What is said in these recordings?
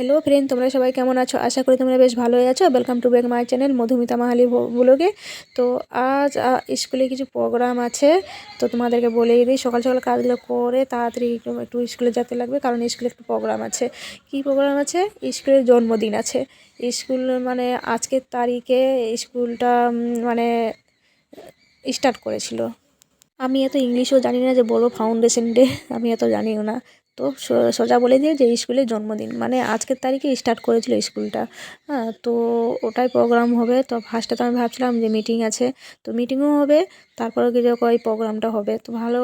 Hello friend তোমরা সবাই কেমন আছো? আশা করি তোমরা বেশ ভালোই আছো। Welcome to back my channel Madhumita Mahali ব্লগে। তো আজ স্কুলে কিছু প্রোগ্রাম আছে, তো তোমাদেরকে বলেই দিই, সকাল সকাল কাজগুলো করে তাড়াতাড়ি একটু স্কুলে যেতে লাগবে, কারণ স্কুলে একটু প্রোগ্রাম আছে। কি প্রোগ্রাম আছে? স্কুলের জন্মদিন আছে। স্কুল মানে আজকের তারিখে স্কুলটা মানে স্টার্ট করেছিল। আমি এত ইংলিশও জানি না যে বলো ফাউন্ডেশন ডে আমি এত জানিও না। তো সোজা বলে দিয়ে যে স্কুলের জন্মদিন। মানে আজকের তারিখে স্টার্ট করেছিল স্কুলটা। হ্যাঁ তো ওটাই প্রোগ্রাম হবে। তো ফার্স্টে তো আমি ভাবছিলাম যে মিটিং আছে। তো মিটিংও হবে তারপরে কি যখন ওই প্রোগ্রামটা হবে। তো ভালো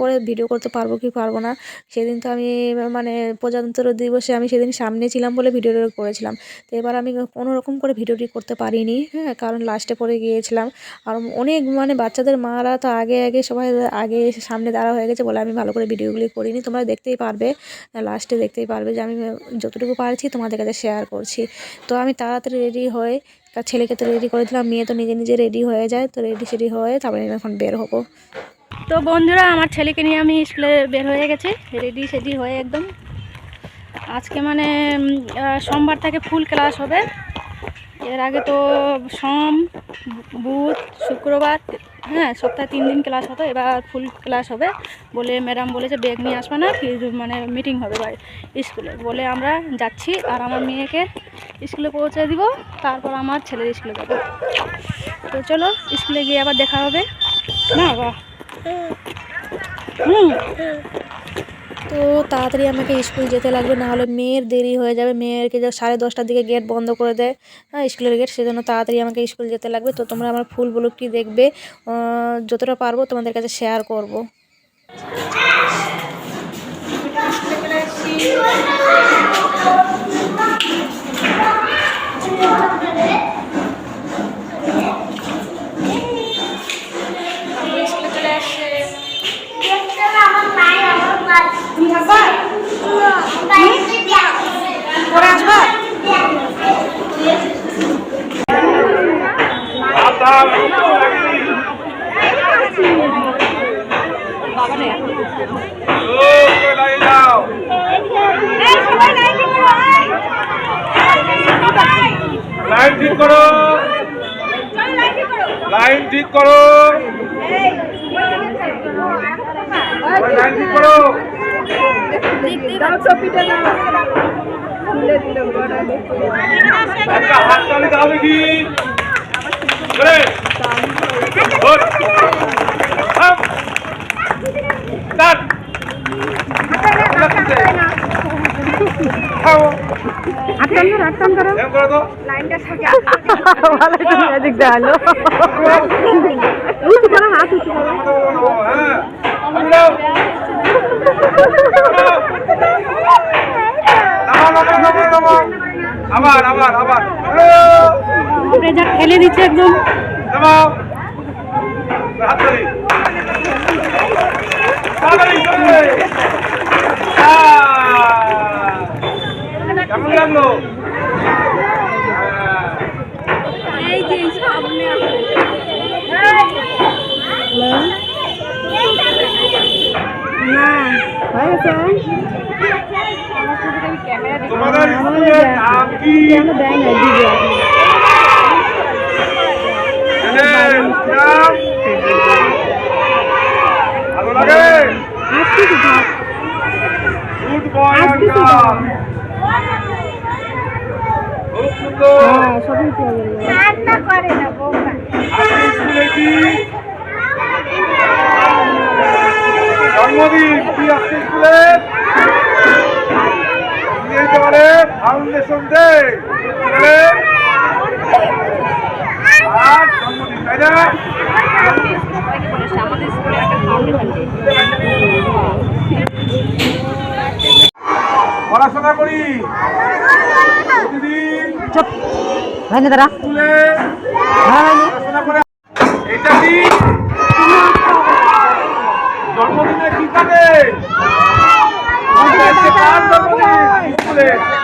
করে ভিডিও করতে পারব কি পারব না, সেদিন তো আমি মানে প্রজাতন্ত্র দিবসে আমি সেদিন সামনে ছিলাম বলে ভিডিওটা করেছিলাম। তো এবার আমি কোনো রকম করে ভিডিওটি করতে পারিনি হ্যাঁ কারণ লাস্টে পরে গিয়েছিলাম। আর অনেক মানে বাচ্চাদের মারা তো আগে আগে সবাই আগে এসে সামনে দাঁড়া হয়ে গেছে বলে আমি ভালো করে ভিডিওগুলি করিনি। তোমরা দেখতেই পারবে। লাস্টে দেখতেই পারবে যে আমি যতটুকু পারছি তোমাদের কাছে শেয়ার করছি। তো আমি তাড়াতাড়ি রেডি হয়ে তার ছেলেকে তো রেডি করে দিলাম, মেয়ে তো নিজে নিজে রেডি হয়ে যায়। তো রেডি সেডি হয়ে তারপরে আমি এখন বের হব। তো বন্ধুরা, আমার ছেলেকে নিয়ে আমি স্কুলে বের হয়ে গেছি। রেডি সেডি হয়ে একদম। আজকে মানে সোমবার থেকে ফুল ক্লাস হবে। এর আগে তো সোম, বুধ, শুক্রবার হ্যাঁ সপ্তাহে তিন দিন ক্লাস হতো, এবার ফুল ক্লাস হবে বলে ম্যাডাম বলেছে ব্যাগ নিয়ে আসবে না কি মানে মিটিং হবে বাড়ি স্কুলে। বলে আমরা যাচ্ছি আর আমার মেয়েকে স্কুলে পৌঁছে দিব, তারপর আমার ছেলের স্কুলে যাব। তো চলো, স্কুলে গিয়ে আবার দেখা হবে। না, বাহ। হুম। তো তাড়াতাড়ি আমাকে স্কুল যেতে লাগবে, না হলে মেয়ের দেরি হয়ে যাবে। মেয়েরকে যে সাড়ে দশটার দিকে গেট বন্ধ করে দেয় হ্যাঁ স্কুলের গেট সেজন্য তাড়াতাড়ি আমাকে স্কুল যেতে লাগবে। তো তোমরা আমার ফুল ব্লগটি দেখবে যতটা পারব তোমাদের কাছে শেয়ার করব। লাইন ঠিক করো। লাইন ঠিক করো। লাইন ঠিক করো একটা হাত তালি দাও দেখি করো তো। হ্যাঁ। আবার আবার আবার। প্রেজার ঠেলে দিচ্ছে একদম নামাও হাত ধরি তাড়াতাড়ি চলে আহ! কেমন লাগল। এই যে সামনে তোমাদের স্কুলের নাম কি? ভালো লাগে? গুড বয় আজকে স্কুলে কি আজকে স্কুলে পারে ফাউন্ডেশন ডে আর জন্মদিন তাই না পড়াশোনা করি প্রতিদিন স্কুলে পড়াশোনা করে। এটা কি? জন্মদিনে কি থাকে আজকে কার জন্মদিন? স্কুলে। হ্যাঁ?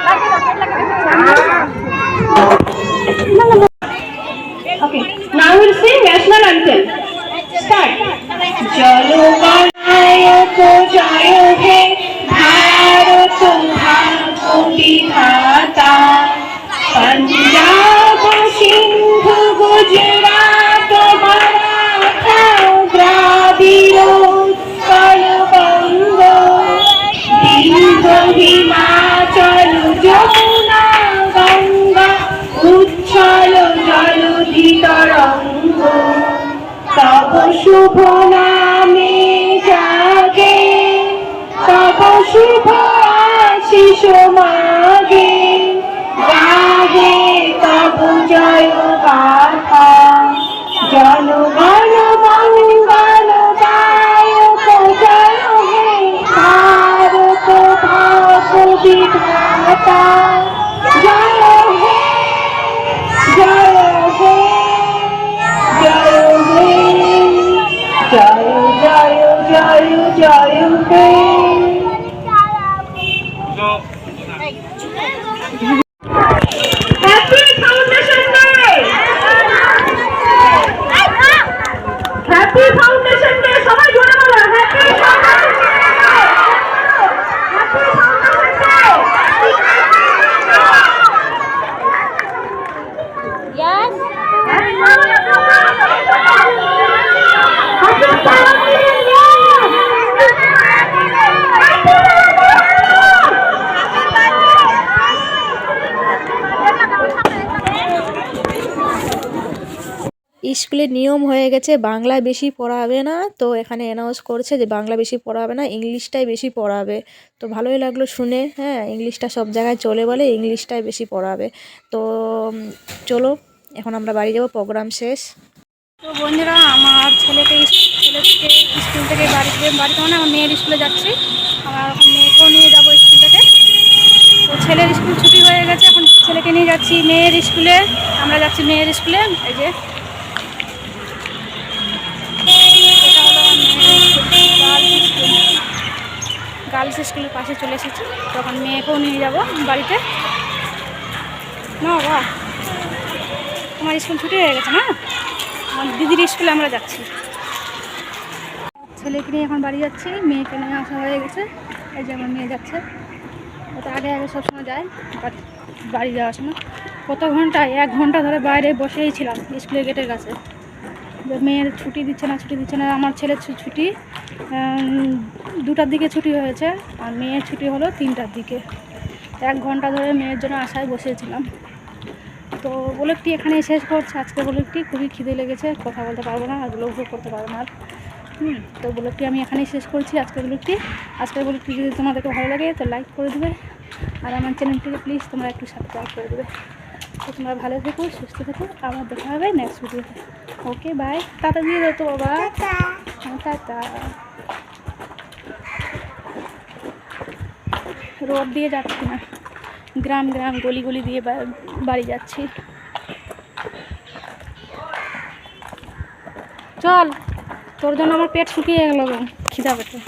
তরঙ্গ তব শুভ নামে জাগে তব শুভ আশিস মাগে গাহে তব জয় গা স্কুলের নিয়ম হয়ে গেছে বাংলা বেশি পড়াবে না। তো এখানে অ্যানাউন্স করছে যে বাংলা বেশি পড়াবে না, ইংলিশটাই বেশি পড়াবে। তো ভালোই লাগল শুনে হ্যাঁ ইংলিশটা সব জায়গায় চলে বলে ইংলিশটাই বেশি পড়াবে। তো চলো, এখন আমরা বাড়ি যাব প্রোগ্রাম শেষ। তো বন্ধুরা, আমার ছেলেকে ইস- ছেলেকে স্কুল থেকে বাড়িতে বাড়িতে মানে আমার মেয়ের স্কুলে যাচ্ছি। আমার মেয়েকেও নিয়ে যাব স্কুল থেকে। তো ছেলের স্কুল ছুটি হয়ে গেছে, এখন ছেলেকে নিয়ে যাচ্ছি মেয়ের স্কুলে। আমরা যাচ্ছি মেয়ের স্কুলে, এই যে। গার্লস গার্লস স্কুলের পাশে চলে এসেছি। তখন মেয়েকেও নিয়ে যাব বাড়িতে। না বাবা তোমার স্কুল ছুটি হয়ে গেছে না? আমার দিদির স্কুলে আমরা যাচ্ছি। ছেলেকে নিয়ে এখন বাড়ি যাচ্ছি, মেয়েকে নিয়ে আসা হয়ে গেছে। এই যে আমার মেয়ে যাচ্ছে। ওটা আগে আগে সবসময় যায় বাড়ি যাওয়ার সময়। কত ঘণ্টা এক ঘণ্টা ধরে বাইরে বসেই ছিলাম, স্কুলের গেটের কাছে। মেয়ের ছুটি দিচ্ছে না, ছুটি দিচ্ছে না, আমার ছেলের ছুটি দুটার দিকে ছুটি হয়েছে, আর মেয়ের ছুটি হলো তিনটার দিকে। এক ঘণ্টা ধরে মেয়ের জন্য আশায় বসেছিলাম। তো ব্লগটি এখানেই শেষ করছে। আজকে ব্লগটি খুবই খিদে লেগেছে, কথা বলতে পারব না, আর ব্লগও করতে পারব না। আর হুম, তো ব্লগটি আমি এখানেই শেষ করছি আজকের ব্লগটি আজকের ব্লগটি যদি তোমাদেরকে ভালো লাগে, তো লাইক করে দেবে। আর আমার চ্যানেলটিকে প্লিজ তোমরা একটু সাবস্ক্রাইব করে দেবে। তো তোমরা ভালো থেকো সুস্থ থেকো। আবার দেখা হবে নেক্সট ভিডিওতে ওকে বাই টাটা দিয়ে দাও তো বাবা। হ্যাঁ, টাটা। রোড দিয়ে যাচ্ছি না। গ্রাম গ্রাম গলি গলি দিয়ে বাড়ি যাচ্ছি। চল তোর জন্য আমার পেট শুকিয়ে গেল খিদা পেটে।